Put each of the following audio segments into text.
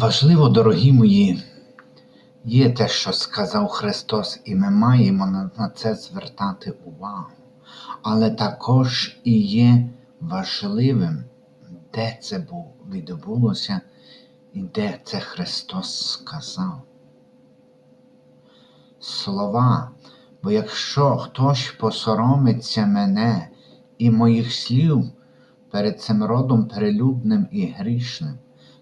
Важливо, дорогі мої, є те, що сказав Христос, і ми маємо на це звертати увагу. Але також і є важливим, де це відбулося і де це Христос сказав. Слова, бо якщо хтось посоромиться мене і моїх слів перед цим родом перелюбним і грішним,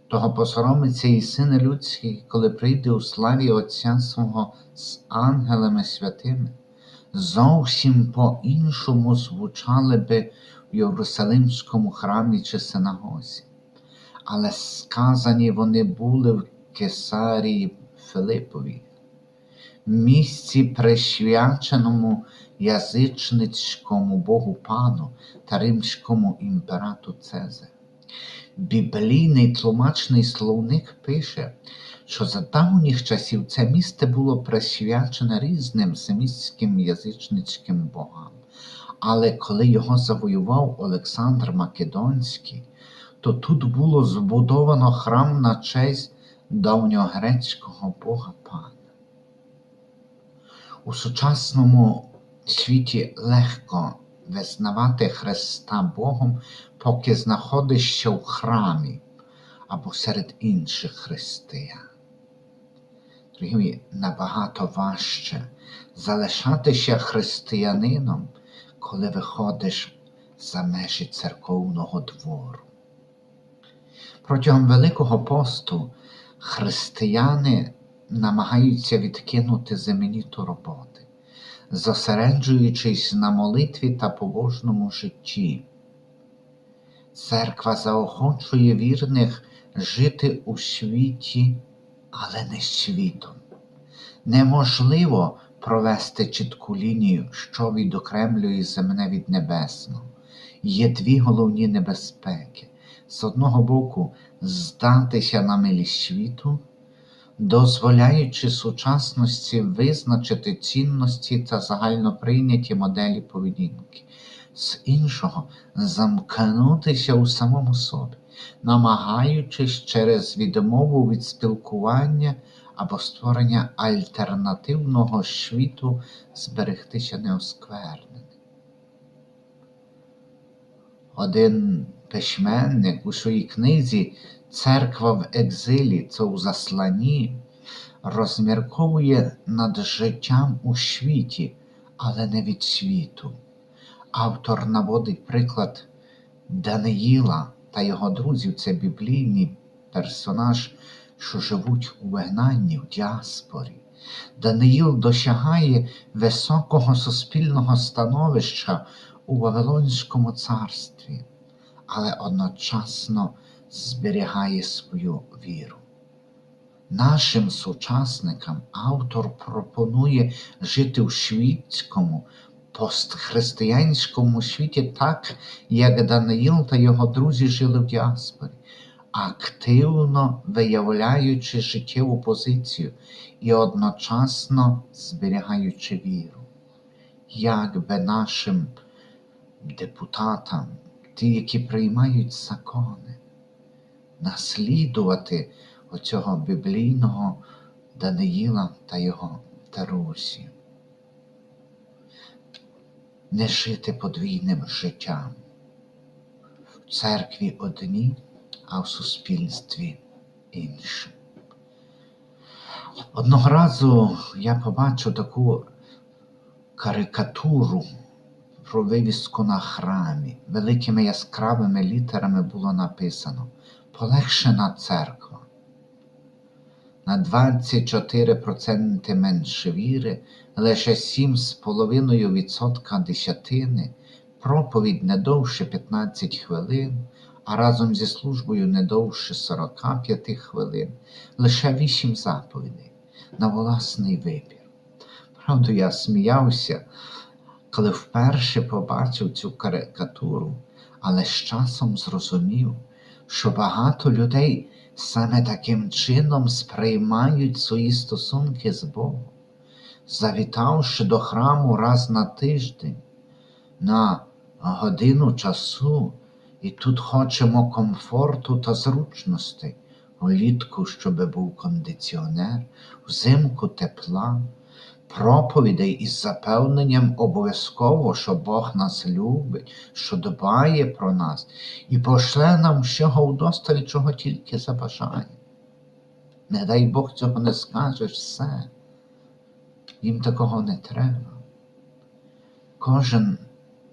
того посоромиться і син людський, коли прийде у славі Отця свого з ангелами святими. Зовсім по-іншому звучали би в Єрусалимському храмі чи синагозі. Але сказані вони були в Кесарії Филипові, місці присвяченому язичницькому Богу Пану та римському імперату Цезарю. Біблійний тлумачний словник пише, що за давніх часів це місце було присвячене різним семітським язичницьким богам. Але коли його завоював Олександр Македонський, то тут було збудовано храм на честь давньогрецького бога Пана. У сучасному світі легко визнавати Христа Богом, поки знаходишся в храмі або серед інших християн. Дорогі набагато важче залишатися християнином, коли виходиш за межі церковного двору. Протягом Великого посту християни намагаються відкинути земні турботи, зосереджуючись на молитві та побожному житті. Церква заохочує вірних жити у світі, але не світом. Неможливо провести чітку лінію, що відокремлює земне від небесного. Є дві головні небезпеки. З одного боку, здатися на милість світу, дозволяючи сучасності визначити цінності та загальноприйняті моделі поведінки, з іншого замкнутися у самому собі, намагаючись через відмову від спілкування або створення альтернативного світу зберегтися неоскверненим. Один письменник у своїй книзі Церква в екзилі це у засланні розмірковує над життям у світі, але не від світу. Автор наводить приклад Даниїла та його друзів це біблійний персонаж, що живуть у вигнанні в діаспорі. Даниїл досягає високого суспільного становища у Вавилонському царстві, але одночасно зберігає свою віру. Нашим сучасникам автор пропонує жити у світському, постхристиянському світі так, як Даниїл та його друзі жили в діаспорі, активно виявляючи життєву позицію і одночасно зберігаючи віру. Як би нашим депутатам, ті, які приймають закони, наслідувати оцього біблійного Даниїла та його друзів. Не жити подвійним життям. В церкві одні, а в суспільстві інші. Одного разу я побачив таку карикатуру про вивіску на храмі. Великими яскравими літерами було написано Полегшена церква. На 24% менше віри, лише 7,5% десятини, проповідь не довше 15 хвилин, а разом зі службою не довше 45 хвилин, лише 8 заповідей на власний вибір. Правда, я сміявся, коли вперше побачив цю карикатуру, але з часом зрозумів, що багато людей саме таким чином сприймають свої стосунки з Богом, завітавши до храму раз на тиждень, на годину часу, і тут хочемо комфорту та зручностей, влітку, щоб був кондиціонер, взимку тепла, проповідей із запевненням обов'язково, що Бог нас любить, що дбає про нас і пошле нам всього вдосталь, чого тільки забажає. Не дай Бог цього не скажеш все. Їм такого не треба. Кожен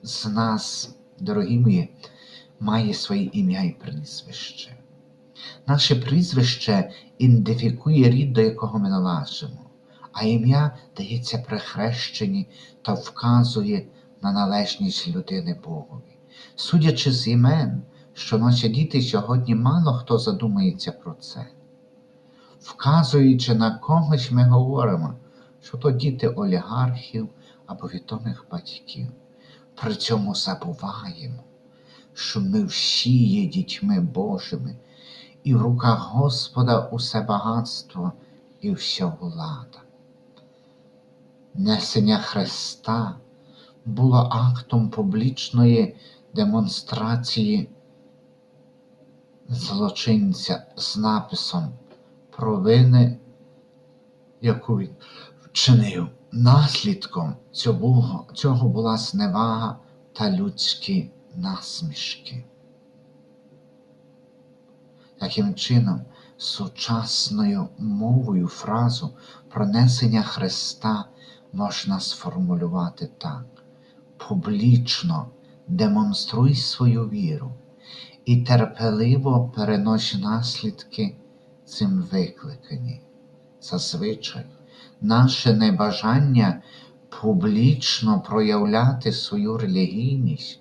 з нас, дорогі мої, має своє ім'я і прізвище. Наше прізвище ідентифікує рід, до якого ми належимо, а ім'я дається при хрещенні та вказує на належність людини Богові. Судячи з імен, що наші діти сьогодні мало хто задумається про це. Вказуючи на когось, ми говоримо, що то діти олігархів або відомих батьків. При цьому забуваємо, що ми всі є дітьми Божими, і в руках Господа усе багатство і вся влада. Несення Христа було актом публічної демонстрації злочинця з написом провини, яку він вчинив. Наслідком цього, цього була зневага та людські насмішки. Таким чином, сучасною мовою фразу пронесення Христа можна сформулювати так: публічно демонструй свою віру і терпеливо перенось наслідки цим викликані. Зазвичай наше небажання публічно проявляти свою релігійність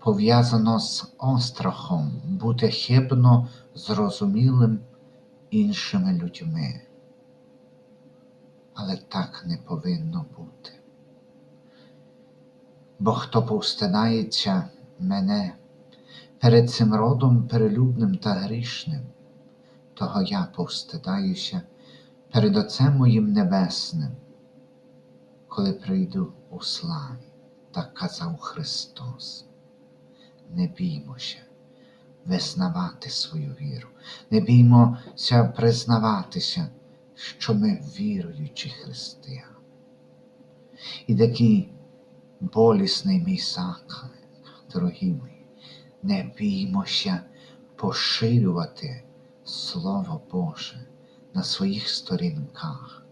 пов'язано з острахом бути хибно зрозумілим іншими людьми. Але так не повинно бути. Бо хто повстидається мене перед цим родом перелюбним та грішним, того я повстидаюся перед Отцем моїм Небесним, коли прийду у славі, так казав Христос. Не біймося визнавати свою віру, не біймося признаватися, що ми віруючі християни. І такий болісний мій заклик, дорогі мої, не біймося поширювати Слово Боже на своїх сторінках.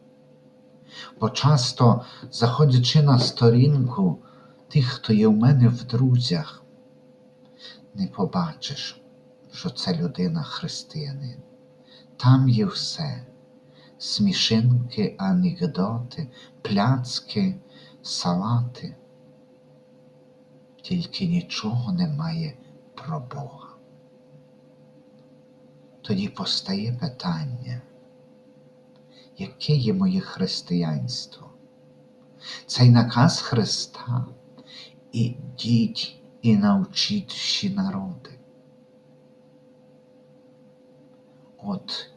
Бо часто, заходячи на сторінку тих, хто є в мене в друзях, не побачиш, що це людина християнин. Там є все смішинки, анекдоти, пляцки, салати. Тільки нічого немає про Бога. Тоді постає питання, яке є моє християнство? Цей наказ Христа ідіть і навчіть всі народи. От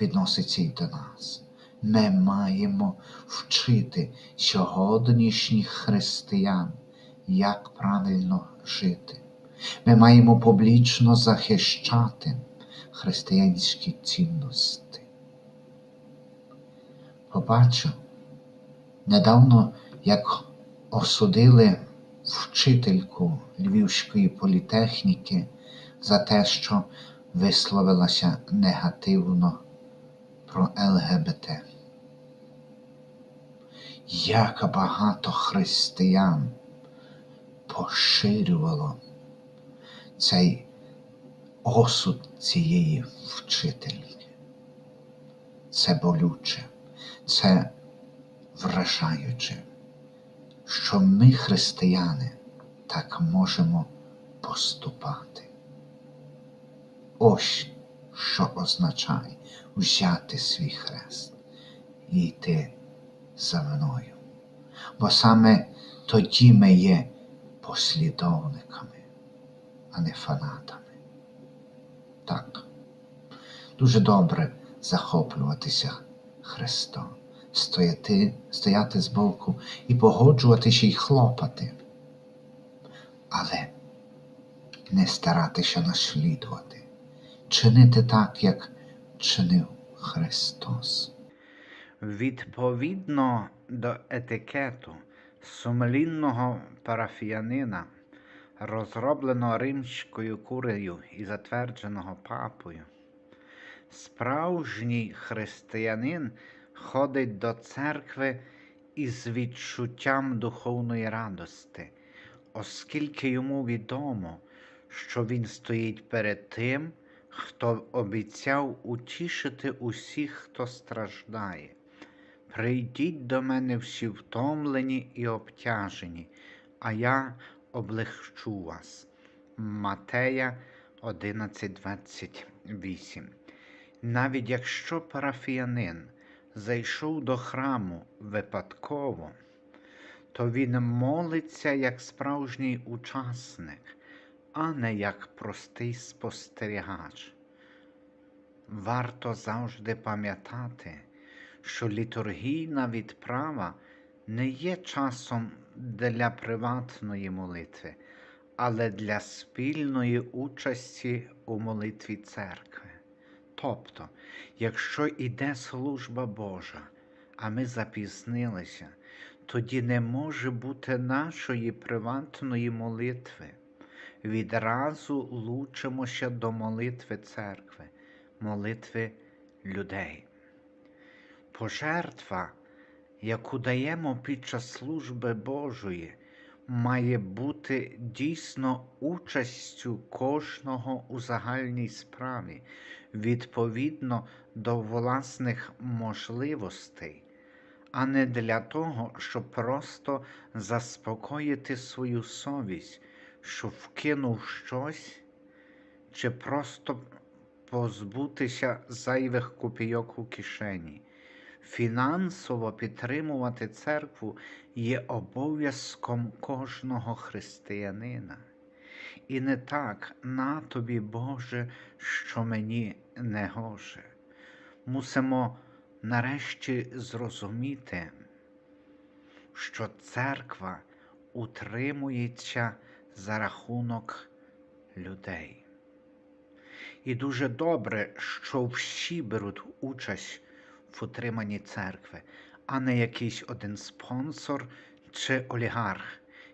відноситься й до нас. Ми маємо вчити сьогоднішніх християн, як правильно жити. Ми маємо публічно захищати християнські цінності. Побачив недавно, як осудили вчительку Львівської політехніки за те, що висловилася негативно про ЛГБТ. Як багато християн поширювало цей осуд цієї вчительки. Це болюче, це вражаюче, що ми, християни, так можемо поступати. Ось що означає взяти свій хрест і йти за мною. Бо саме тоді ми є послідовниками, а не фанатами. Так, дуже добре захоплюватися Христом, стояти, стояти збоку і погоджуватися й хлопати, але не старатися наслідувати чинити так, як чинив Христос. Відповідно до етикету сумлінного парафіянина, розробленого римською курею і затвердженого папою, справжній християнин ходить до церкви із відчуттям духовної радости, оскільки йому відомо, що він стоїть перед тим, хто обіцяв утішити усіх, хто страждає. Прийдіть до мене всі втомлені і обтяжені, а я облегчу вас. Матея 11:28. Навіть якщо парафіянин зайшов до храму випадково, то він молиться як справжній учасник, а не як простий спостерігач. Варто завжди пам'ятати, що літургійна відправа не є часом для приватної молитви, але для спільної участі у молитві церкви. Тобто, якщо іде служба Божа, а ми запізнилися, тоді не може бути нашої приватної молитви. Відразу лучимося до молитви церкви, молитви людей. Пожертва, яку даємо під час служби Божої, має бути дійсно участю кожного у загальній справі, відповідно до власних можливостей, а не для того, щоб просто заспокоїти свою совість, що вкинув щось, чи просто позбутися зайвих копійок у кишені. Фінансово підтримувати церкву є обов'язком кожного християнина. І не так на тобі, Боже, що мені не гоже. Мусимо нарешті зрозуміти, що церква утримується за рахунок людей. І дуже добре, що всі беруть участь в утриманні церкви, а не якийсь один спонсор чи олігарх,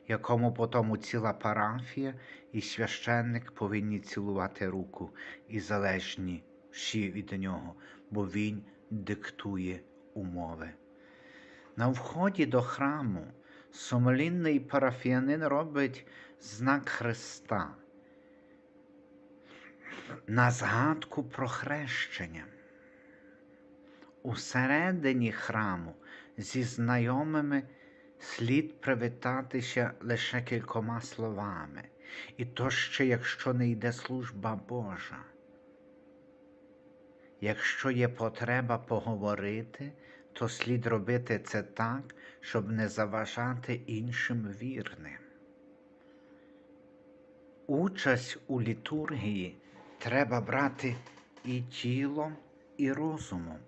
якому потому ціла парафія і священник повинні цілувати руку і залежні всі від нього, бо він диктує умови. На вході до храму сумлінний парафіянин робить знак Христа на згадку про хрещення. Усередині храму зі знайомими слід привітатися лише кількома словами, і то ще якщо не йде служба Божа. Якщо є потреба поговорити, то слід робити це так, щоб не заважати іншим вірним. Участь у літургії треба брати і тілом, і розумом.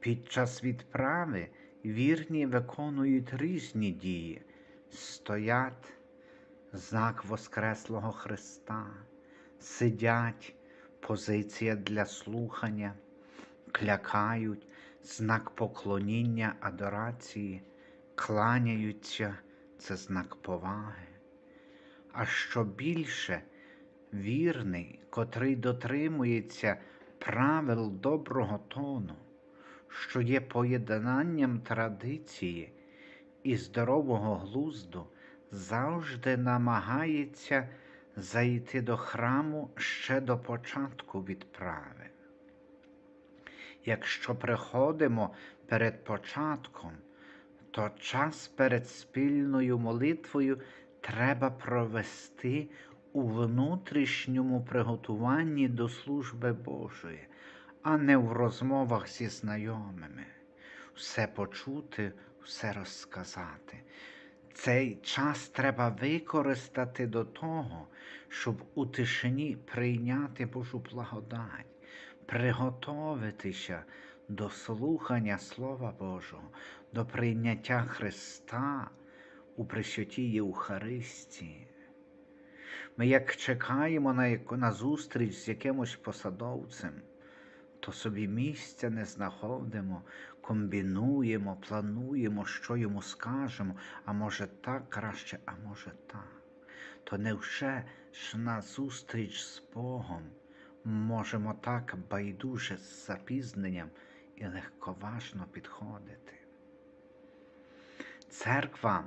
Під час відправи вірні виконують різні дії, стоять знак Воскреслого Христа, сидять позиція для слухання, клякають знак поклоніння адорації, кланяються це знак поваги. А що більше вірний, котрий дотримується правил доброго тону, що є поєднанням традиції і здорового глузду, завжди намагається зайти до храму ще до початку відправи. Якщо приходимо перед початком, то час перед спільною молитвою треба провести у внутрішньому приготуванні до служби Божої, а не в розмовах зі знайомими. Все почути, все розказати. Цей час треба використати до того, щоб у тишині прийняти Божу благодать, приготовитися до слухання Слова Божого, до прийняття Христа у Пресвятій Євхаристії. Ми як чекаємо на, на зустріч з якимось посадовцем, то собі місця не знаходимо, комбінуємо, плануємо, що йому скажемо, а може так краще, а може так. То невже ж на зустріч з Богом можемо так байдуже з запізненням і легковажно підходити? Церква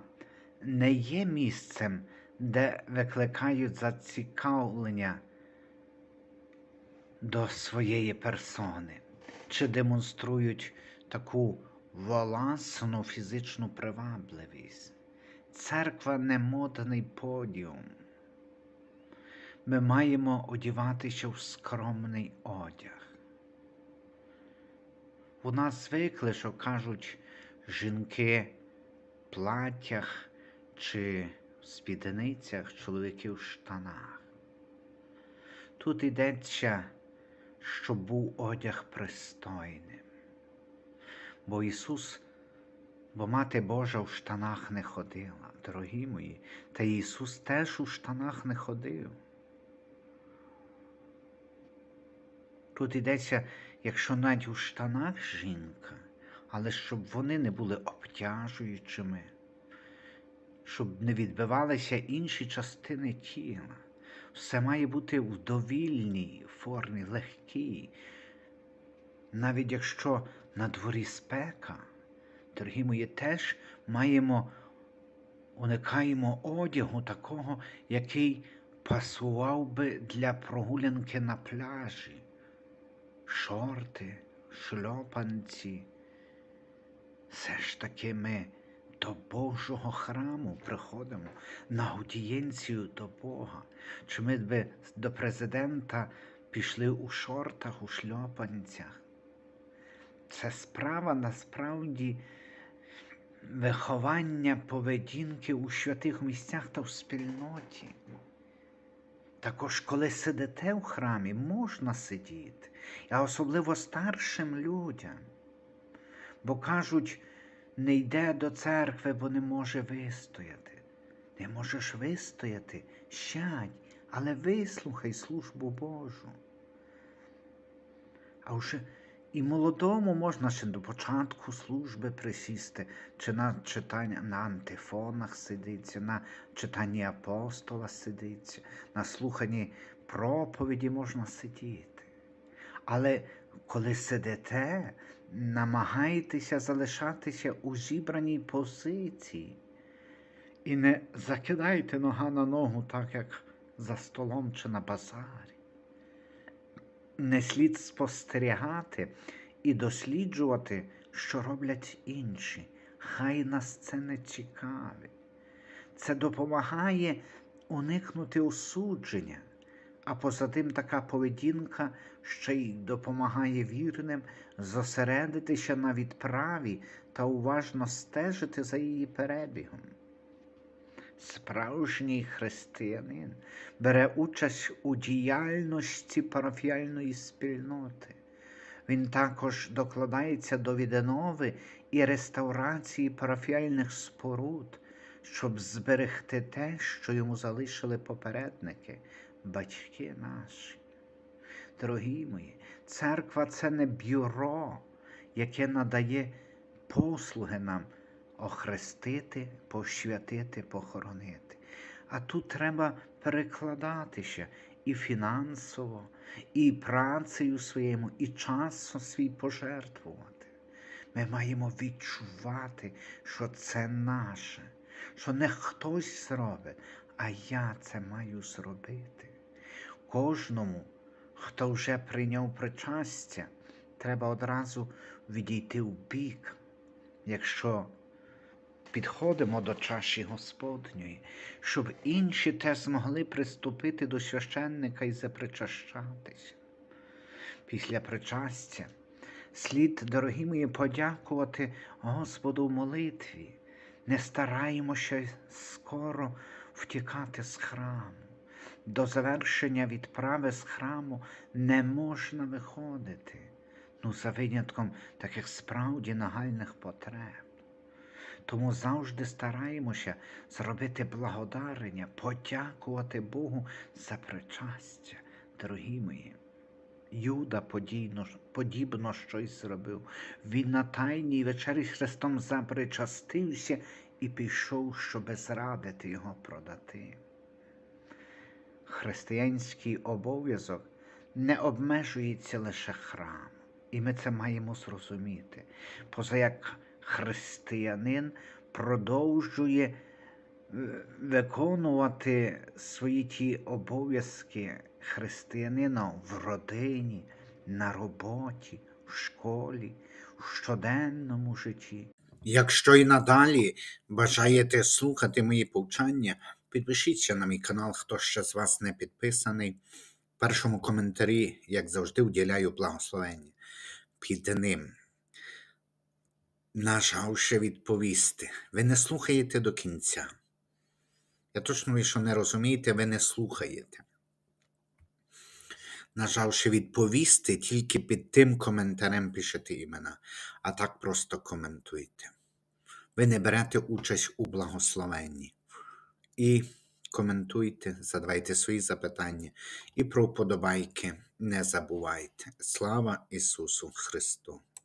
не є місцем, де викликають зацікавлення до своєї персони, чи демонструють таку власну фізичну привабливість. Церква не модний подіум. Ми маємо одіватися в скромний одяг. У нас звикли, що кажуть жінки в платтях чи в спідницях, чоловіки в штанах. Тут йдеться, щоб був одяг пристойним. Бо Ісус, бо Мати Божа в штанах не ходила, дорогі мої, та Ісус теж у штанах не ходив. Тут йдеться, якщо навіть у штанах жінка, але щоб вони не були обтяжуючими, щоб не відбивалися інші частини тіла. Все має бути в довільній формі, легкій. Навіть якщо на дворі спека, дорогі мої, теж маємо, уникаємо одягу такого, який пасував би для прогулянки на пляжі. Шорти, шльопанці. Все ж таки ми до Божого храму приходимо на аудієнцію до Бога. Чи ми би до президента пішли у шортах, у шльопанцях? Це справа насправді виховання поведінки у святих місцях та в спільноті. Також, коли сидите в храмі, можна сидіти, а особливо старшим людям, бо кажуть, не йде до церкви, бо не може вистояти. Не можеш вистояти, сядь, але вислухай службу Божу. А вже і молодому можна ще до початку служби присісти, чи на читання на антифонах сидиться, на читанні апостола сидиться, на слуханні проповіді можна сидіти. Але коли сидите, намагайтеся залишатися у зібраній позиції і не закидайте нога на ногу, так як за столом чи на базарі. Не слід спостерігати і досліджувати, що роблять інші. Хай нас це не цікавить. Це допомагає уникнути осудження, а поза тим така поведінка ще й допомагає вірним зосередитися на відправі та уважно стежити за її перебігом. Справжній християнин бере участь у діяльності парафіальної спільноти. Він також докладається до віднови і реставрації парафіальних споруд, щоб зберегти те, що йому залишили попередники, батьки наші. Дорогі мої, церква це не бюро, яке надає послуги нам охрестити, посвятити, похоронити. А тут треба перекладатися і фінансово, і працею своєму, і часом свій пожертвувати. Ми маємо відчувати, що це наше, що не хтось зробить, а я це маю зробити. Кожному, хто вже прийняв причастя, треба одразу відійти в бік, якщо підходимо до чаші Господньої, щоб інші теж змогли приступити до священника і запричащатися. Після причастя слід, дорогі мої, подякувати Господу в молитві. Не стараємося скоро втікати з храму. До завершення відправи з храму не можна виходити, ну, за винятком таких справді нагальних потреб. Тому завжди стараємося зробити благодарення, подякувати Богу за причастя, дорогі мої. Юда подійно, подібно щось зробив. Він на тайній вечері Христом запричастився і пішов, щоби зрадити його продати. Християнський обов'язок не обмежується лише храмом, і ми це маємо зрозуміти. Поза як християнин продовжує е, виконувати свої ті обов'язки християнина в родині, на роботі, в школі, в щоденному житті. Якщо і надалі бажаєте слухати мої повчання, підпишіться на мій канал, хто ще з вас не підписаний. Першому коментарі, як завжди, уділяю благословення під ним. Нажавши відповісти, ви не слухаєте до кінця. Я точно ви, що не розумієте, ви не слухаєте. Нажавши відповісти, тільки під тим коментарем пишете імена, а так просто коментуйте. Ви не берете участь у благословенні. І коментуйте, задавайте свої запитання і про вподобайки не забувайте. Слава Ісусу Христу!